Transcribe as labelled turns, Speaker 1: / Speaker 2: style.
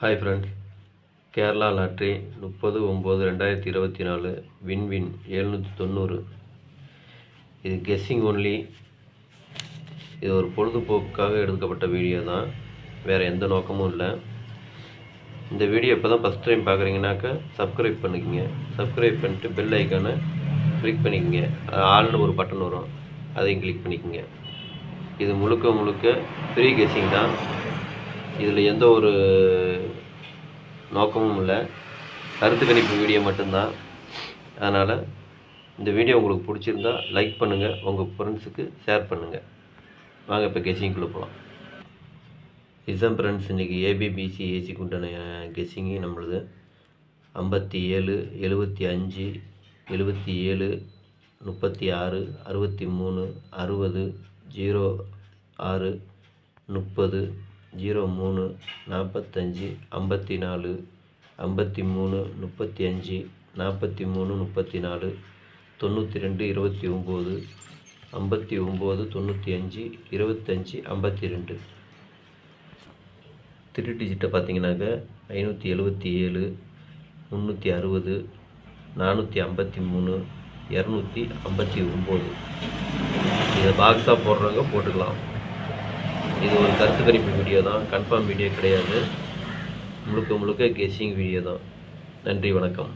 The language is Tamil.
Speaker 1: ஹாய் ஃப்ரெண்ட் கேரளா லாட்ரி முப்பது ஒம்பது ரெண்டாயிரத்தி இருபத்தி நாலு வின்வின் எழுநூற்றி தொண்ணூறு. இது கெஸ்ஸிங் ஒன்லி இது ஒரு பொழுதுபோக்குக்காக எடுக்கப்பட்ட வீடியோ தான். வேறு எந்த நோக்கமும் இல்லை. இந்த வீடியோ இப்போ தான் ஃபஸ்ட் டைம் பார்க்குறீங்கனாக்கா சப்ஸ்கிரைப் பண்ணிக்கோங்க. சப்ஸ்கிரைப் பண்ணிட்டு பெல் ஐக்கானை கிளிக் பண்ணிக்கோங்க. ஆள்னு ஒரு பட்டன் வரும். அதையும் கிளிக் பண்ணிக்கங்க. இது முழுக்க முழுக்க ஃப்ரீ கெஸ்ஸிங் தான். இதில் எந்த ஒரு நோக்கமும் இல்லை. கருத்து கணிப்பு வீடியோ மட்டும்தான். அதனால் இந்த வீடியோ உங்களுக்கு பிடிச்சிருந்தா லைக் பண்ணுங்கள் உங்கள் ஃப்ரெண்ட்ஸுக்கு ஷேர் பண்ணுங்கள் வாங்க இப்போ கெஸிங்குள்ளே போகலாம் இதுதான் ஃப்ரெண்ட்ஸ் இன்றைக்கி ஏபிபிசி ஏசிக்கு உண்டான கெஸ்ஸிங்கு நம்மளுது. ஐம்பத்தி ஏழு எழுபத்தி அஞ்சு எழுபத்தி ஏழு முப்பத்தி ஆறு அறுபத்தி மூணு அறுபது ஜீரோ ஆறு முப்பது ஜீரோ மூணு நாற்பத்தஞ்சி ஐம்பத்தி நாலு ஐம்பத்தி மூணு முப்பத்தி அஞ்சு நாற்பத்தி மூணு முப்பத்தி நாலு தொண்ணூற்றி ரெண்டு இருபத்தி ஒம்பது ஐம்பத்தி ஒம்பது தொண்ணூற்றி அஞ்சு இருபத்தஞ்சி ஐம்பத்தி ரெண்டு. த்ரீ டிஜிட்டை பார்த்தீங்கன்னாக்க ஐநூற்றி எழுபத்தி ஏழு முந்நூற்றி அறுபது நானூற்றி ஐம்பத்தி மூணு இரநூத்தி ஐம்பத்தி ஒம்பது. இதை பாக்ஸாக போடுறவங்க போட்டுக்கலாம். இது ஒரு கருத்து கணிப்பு வீடியோ தான். கன்ஃபார்ம் வீடியோ கிடையாது. முழுக்க முழுக்க கெஸ்ஸிங் வீடியோ தான். நன்றி வணக்கம்.